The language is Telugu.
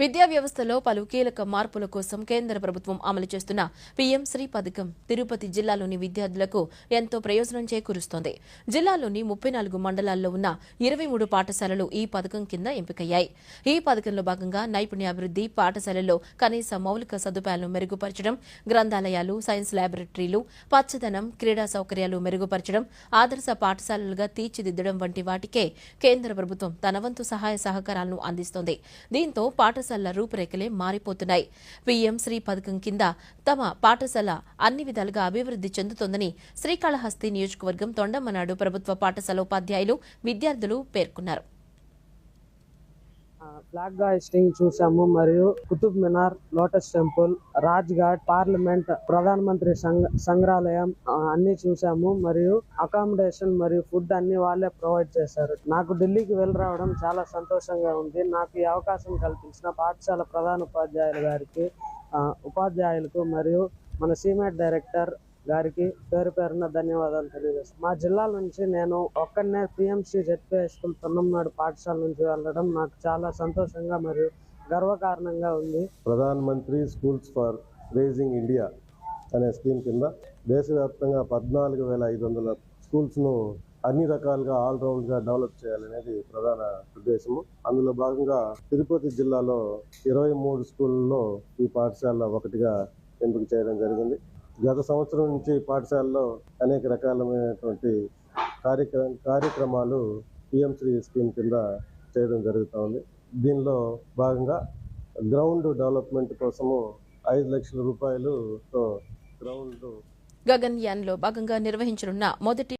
విద్యా వ్యవస్థలో పలు కీలక మార్పుల కోసం కేంద్ర ప్రభుత్వం అమలు చేస్తున్న పీఎం శ్రీ పథకం తిరుపతి జిల్లాలోని విద్యార్థులకు ఎంతో ప్రయోజనం చేకూరుస్తోంది. జిల్లాలోని ముప్పై నాలుగు మండలాల్లో ఉన్న ఇరవై మూడు పాఠశాలలు ఈ పథకం కింద ఎంపికయ్యాయి. ఈ పథకంలో భాగంగా నైపుణ్యాభివృద్ది పాఠశాలల్లో కనీస మౌలిక సదుపాయాలను మెరుగుపరచడం గ్రంథాలయాలు సైన్స్ ల్యాబొరేటరీలు పచ్చదనం క్రీడా సౌకర్యాలు మెరుగుపరచడం ఆదర్శ పాఠశాలలుగా తీర్చిదిద్దడం వంటి వాటికే కేంద్ర ప్రభుత్వం తన వంతు సహాయ సహకారాలను అందిస్తోంది. దీంతో పాఠశాల పాఠశాలల రూపురేఖలే మారిపోతున్నాయి. పీఎం శ్రీ పథకం కింద తమ పాఠశాల అన్ని విధాలుగా అభివృద్ది చెందుతోందని శ్రీకాళహస్తి నియోజకవర్గం తొండమ్మనాడు ప్రభుత్వ పాఠశాల ఉపాధ్యాయులు విద్యార్థులు పేర్కొన్నారు. ఫ్లాగ్ హాయిస్టింగ్ చూసాము. మరియు Qutub Minar Lotus Temple Raj Ghat parliament ప్రధానమంత్రి సంఘ- సంగ్రహాలయం అన్ని చూసాము. మరియు అకామిడేషన్ మరియు ఫుడ్ అన్ని వాళ్ళే ప్రొవైడ్ చేశారు. నాకు ఢిల్లీకి వెళ్ళి రావడం చాలా సంతోషంగా ఉంది. నాకు ఈ అవకాశం కల్పించిన పాఠశాల ప్రధాన ఉపాధ్యాయుల గారికి ఉపాధ్యాయులకు మరియు మన సీనియర్ డైరెక్టర్ గారికి పేరు పేరున ధన్యవాదాలు తెలియజేస్తాను మా జిల్లా నుంచి నేను ఒక్కనే పిఎంసి జెడ్పీ స్కూల్ తొన్నంనాడు పాఠశాల నుంచి వెళ్ళడం నాకు చాలా సంతోషంగా మరియు గర్వకారణంగా ఉంది. ప్రధాన మంత్రి స్కూల్స్ ఫర్ రేజింగ్ ఇండియా అనే స్కీమ్ కింద దేశవ్యాప్తంగా పద్నాలుగు వేల ఐదు వందల స్కూల్స్ను అన్ని రకాలుగా ఆల్రౌండ్గా డెవలప్ చేయాలనేది ప్రధాన ఉద్దేశము. అందులో భాగంగా తిరుపతి జిల్లాలో ఇరవై మూడు స్కూళ్ళలో ఈ పాఠశాల ఒకటిగా ఎంపిక చేయడం జరిగింది. గత సంవత్సరం నుంచి పాఠశాలలో అనేక రకాలమైనటువంటి కార్యక్రమ కార్యక్రమాలు పిఎం శ్రీ స్కీమ్ కింద చేయడం జరుగుతూ ఉంది. దీనిలో భాగంగా గ్రౌండ్ డెవలప్మెంట్ కోసము ఐదు లక్షల రూపాయలుతో గ్రౌండ్ గగన్యాన్లో భాగంగా నిర్వహించనున్న మొదటి